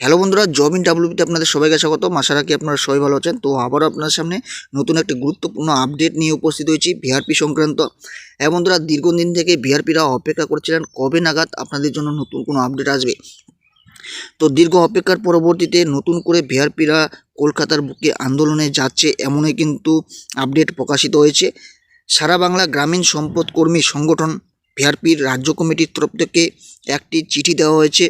Hello বন্ধুরা job in ডাব্লিউবিতে আপনাদের সবাইকে স্বাগত আশা রাখি আপনারা সবাই ভালো আছেন। তো আবারও আপনার সামনে নতুন একটি গুরুত্বপূর্ণ আপডেট নিয়ে উপস্থিত হয়েছি ভিআরপি সংক্রান্ত। হ্যাঁ বন্ধুরা, দীর্ঘদিন থেকে ভিআরপিরা অপেক্ষা করছিলেন, কবে নাগাদ আপনাদের জন্য নতুন কোনো আপডেট আসবে? তো দীর্ঘ অপেক্ষার পরবর্তীতে নতুন করে ভিআরপিরা কলকাতার বুকে আন্দোলনে যাচ্ছে এমনই কিন্তু আপডেট প্রকাশিত হয়েছে। সারা বাংলা গ্রামীণ সম্পদ কর্মী সংগঠন ভিআরপির রাজ্য কমিটির তরফ থেকে একটি চিঠি দেওয়া হয়েছে।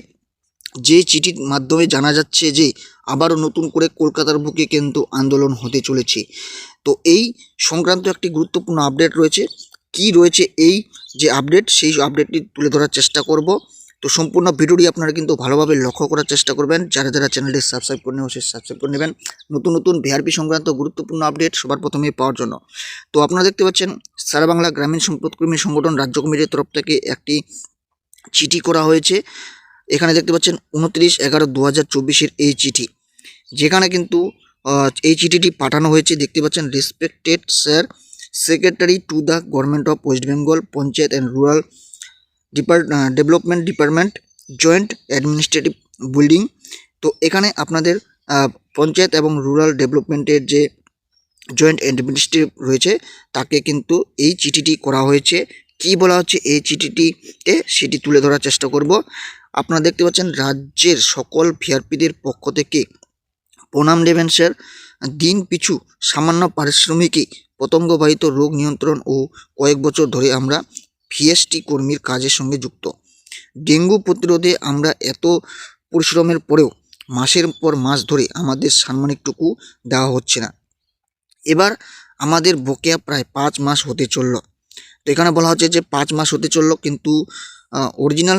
যে চিঠির মাধ্যমে জানা যাচ্ছে যে আবারও নতুন করে কলকাতার বুকে কিন্তু আন্দোলন হতে চলেছে। তো এই সংক্রান্ত একটি গুরুত্বপূর্ণ আপডেট রয়েছে। কি রয়েছে এই যে আপডেট সেই আপডেটটি তুলে ধরার চেষ্টা করব। তো সম্পূর্ণ ভিডিওটি আপনারা কিন্তু ভালোভাবে লক্ষ্য করার চেষ্টা করবেন। যারা যারা চ্যানেলটি সাবস্ক্রাইব করে নেবেন সাবস্ক্রাইব করে নেবেন। নতুন নতুন ভিআরপি সংক্রান্ত গুরুত্বপূর্ণ আপডেট সবার প্রথমে পাওয়ার জন্য। তো আপনারা দেখতে পাচ্ছেন, সারা বাংলা গ্রামীণ সম্পদকর্মী সংগঠন রাজ্য কমিটির তরফ থেকে একটি চিঠি করা হয়েছে। এখানে দেখতে পাচ্ছেন উনত্রিশ এগারো দু হাজার চব্বিশের এই চিঠি। যেখানে কিন্তু এই চিঠিটি পাঠানো হয়েছে, দেখতে পাচ্ছেন respected sir secretary to the government of West Bengal panchayat and rural depart development department joint administrative building তো এখানে আপনাদের পঞ্চায়েত এবং রুরাল ডেভেলপমেন্টের যে জয়েন্ট অ্যাডমিনিস্ট্রেটিভ রয়েছে, তাকে কিন্তু এই চিঠিটি করা হয়েছে। কি বলা হচ্ছে? এই চিঠিটিতে সেটি তুলে ধরার চেষ্টা করব। আপনারা দেখতে পাচ্ছেন, রাজ্যের সকল ভিআরপিদের পক্ষ থেকে প্রণাম দেবেন স্যার দিন পিছু সামান্য পারিশ্রমিকই পতঙ্গবাহিত রোগ নিয়ন্ত্রণ ও কয়েক বছর ধরে আমরা ভিএসটি কর্মীর কাজের সঙ্গে যুক্ত। ডেঙ্গু প্রতিরোধে আমরা এত পরিশ্রমের পরেও মাসের পর মাস ধরে আমাদের সাম্মানিকটুকু দেওয়া হচ্ছে না। এবার আমাদের বকেয়া প্রায় পাঁচ মাস হতে চলল। এখানে বলা হচ্ছে যে পাঁচ মাস হতে চলল, কিন্তু অরিজিনাল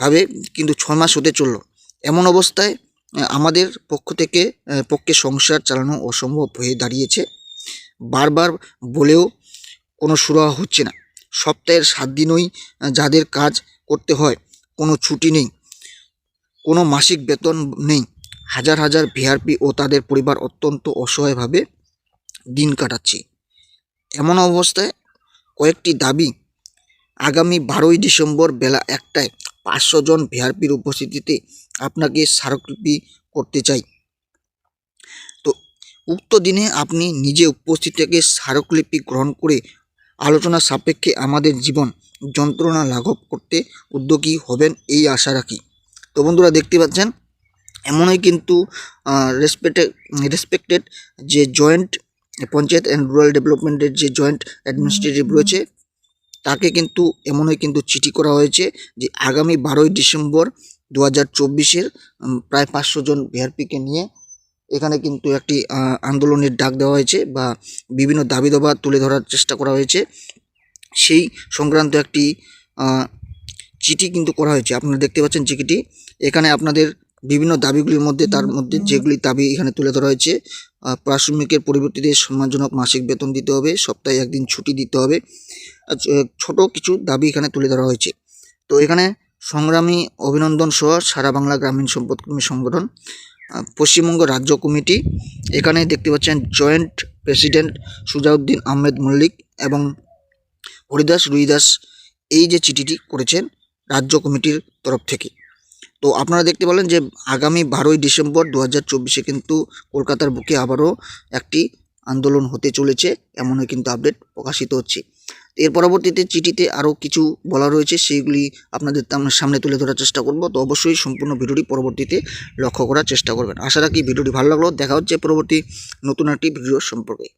ভাবে কিন্তু ছয় মাস হতে চলল। এমন অবস্থায় আমাদের পক্ষ থেকে পক্ষে সংসার চালানো অসম্ভব হয়ে দাঁড়িয়েছে। বারবার বলেও কোনো সুরাহা হচ্ছে না। সপ্তাহের সাত দিনই যাদের কাজ করতে হয়, কোনো ছুটি নেই, কোনো মাসিক বেতন নেই। হাজার হাজার ভিআরপি ও তাদের পরিবার অত্যন্ত অসহায়ভাবে দিন কাটাচ্ছে। এমন অবস্থায় কয়েকটি দাবি আগামী বারোই ডিসেম্বর বেলা একটায় পাঁচশো জন ভিআরপির উপস্থিতিতে আপনাকে স্মারকলিপি করতে চাই। তো উক্ত দিনে আপনি নিজে উপস্থিত থেকে স্মারকলিপি গ্রহণ করে আলোচনা সাপেক্ষে আমাদের জীবন যন্ত্রণা লাঘব করতে উদ্যোগী হবেন এই আশা রাখি। তো বন্ধুরা দেখতে পাচ্ছেন, এমনই কিন্তু রেসপেক্টেড রেসপেক্টেড যে জয়েন্ট পঞ্চায়েত অ্যান্ড রুরাল ডেভেলপমেন্টের যে জয়েন্ট অ্যাডমিনিস্ট্রেটিভ রয়েছে তাকে কিন্তু এমনই কিন্তু চিঠি করা হয়েছে যে আগামী বারোই ডিসেম্বর দু হাজার চব্বিশের প্রায় পাঁচশো জন ভিআরপিকে নিয়ে এখানে কিন্তু একটি আন্দোলনের ডাক দেওয়া হয়েছে বা বিভিন্ন দাবি দাবা তুলে ধরার চেষ্টা করা হয়েছে। সেই সংক্রান্ত একটি চিঠি কিন্তু করা হয়েছে। আপনারা দেখতে পাচ্ছেন চিঠিটি। এখানে আপনাদের বিভিন্ন দাবিগুলির মধ্যে তার মধ্যে যেগুলি দাবি এখানে তুলে ধরা হয়েছে আহ, প্রাথমিকের পরিবর্তিতে সম্মানজনক মাসিক বেতন দিতে হবে সপ্তাহে একদিন ছুটি দিতে হবে। ছোট কিছু দাবি এখানে তুলে ধরা হয়েছে। তো এখানে সংগ্রামী অভিনন্দন সহ সারা বাংলা গ্রামীণ সম্পদ কর্মী সংগঠন পশ্চিমবঙ্গ রাজ্য কমিটি এখানে দেখতে পাচ্ছেন জয়েন্ট প্রেসিডেন্ট সুজাউদ্দিন আহমেদ মল্লিক এবং হরিদাস রুইদাস এই যে চিঠিটি করেছেন রাজ্য কমিটির তরফ থেকে। তো আপনারা দেখতে পেলেন যে আগামী বারোই ডিসেম্বর দু হাজার চব্বিশে কিন্তু কলকাতার বুকে আবারও একটি আন্দোলন হতে চলেছে, এমনই কিন্তু আপডেট প্রকাশিত হচ্ছে। এর পরবর্তীতে চিঠিতে আরও কিছু বলা রয়েছে, সেইগুলি আপনাদের সামনে তুলে ধরার চেষ্টা করব। তো অবশ্যই সম্পূর্ণ ভিডিওটি পরবর্তীতে লক্ষ্য করার চেষ্টা করবেন। আশা রাখি ভিডিওটি ভালো লাগল। দেখা হচ্ছে পরবর্তী নতুন একটি ভিডিও সম্পর্কে।